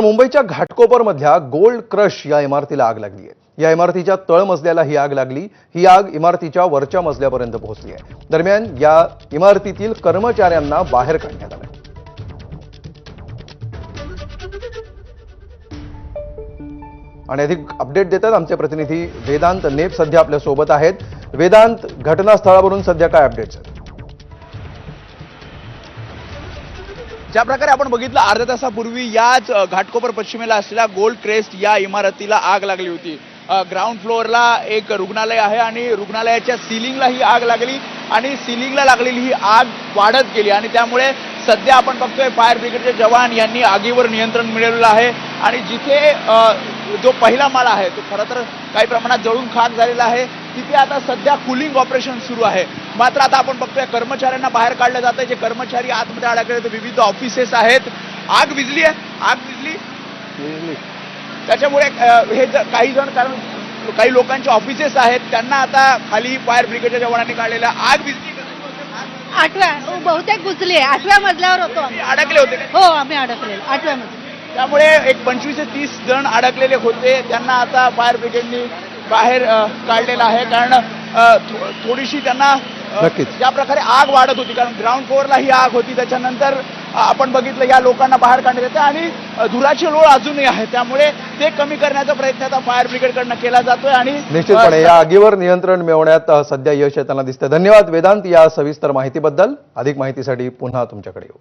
तर मुंबईच्या घाटकोपरमधल्या gold crush या इमारतीला आग लागली आहे. या इमारतीच्या तळमजल्याला ही आग लागली. ही आग इमारतीच्या वरच्या मजल्यापर्यंत पोहोचली आहे. दरम्यान या इमारतीतील कर्मचाऱ्यांना बाहेर काढण्यात आलं. आणि अधिक अपडेट देतात आमचे प्रतिनिधी वेदांत नेप सध्या आपल्यासोबत आहेत. वेदांत घटनास्थळावरून सध्या काय अपडेट्स आहेत? ज्या प्रकारे आपण बघितलं अर्ध्या तासापूर्वी याच घाटकोपर पश्चिमेला असलेल्या गोल्ड क्रेस्ट या इमारतीला आग लागली होती. ग्राउंड फ्लोअरला एक रुग्णालय आहे आणि रुग्णालयाच्या सिलिंगला ही आग लागली आणि सिलिंगला लागलेली ही आग वाढत गेली आणि त्यामुळे सध्या आपण बघतोय फायर ब्रिगेडचे जवान यांनी आगीवर नियंत्रण मिळवलेलं आहे आणि जिथे जो पहिला माल आहे तो खरं तर काही प्रमाणात जळून खाक झालेला आहे. तिथे आता सध्या कुलिंग ऑपरेशन सुरू आहे. मात्र आता आपण बघतोय कर्मचाऱ्यांना बाहेर काढलं जात आहे जे कर्मचारी आतमध्ये अडकले आहेत, विविध ऑफिसेस आहेत. आग विजली आहे? आग विजली त्याच्यामुळे हे काही जण कारण काही लोकांचे ऑफिसेस आहेत त्यांना आता खाली फायर ब्रिगेडच्या जवानांनी काढलेल्या आग विजली? आठव्या बहुतेक गुजली आहे. आठव्या मजल्यावर होतो आम्ही. अडकले होते? हो आम्ही अडकलेलो. आठव्या मजल्या त्यामुळे एक पंचवीस ते तीस जण अडकलेले होते. त्यांना आता फायर ब्रिगेडनी बाहेर काढलेलं आहे. कारण थोडीशी त्यांना. ज्या प्रकारे आग वाढत होती कारण ग्राउंड फ्लोअरला ही आग होती. त्याच्यानंतर आपण बघितलं या लोकांना बाहेर काढण्यात येतं आणि धुराची लोळ अजूनही आहे. त्यामुळे ते कमी करण्याचा प्रयत्न आता फायर ब्रिगेडकडनं केला जातोय आणि निश्चितपणे या आगीवर नियंत्रण मिळवण्यात सध्या यश येताना दिसतं धन्यवाद वेदांत या सविस्तर माहितीबद्दल. अधिक माहितीसाठी पुन्हा तुमच्याकडे येऊ.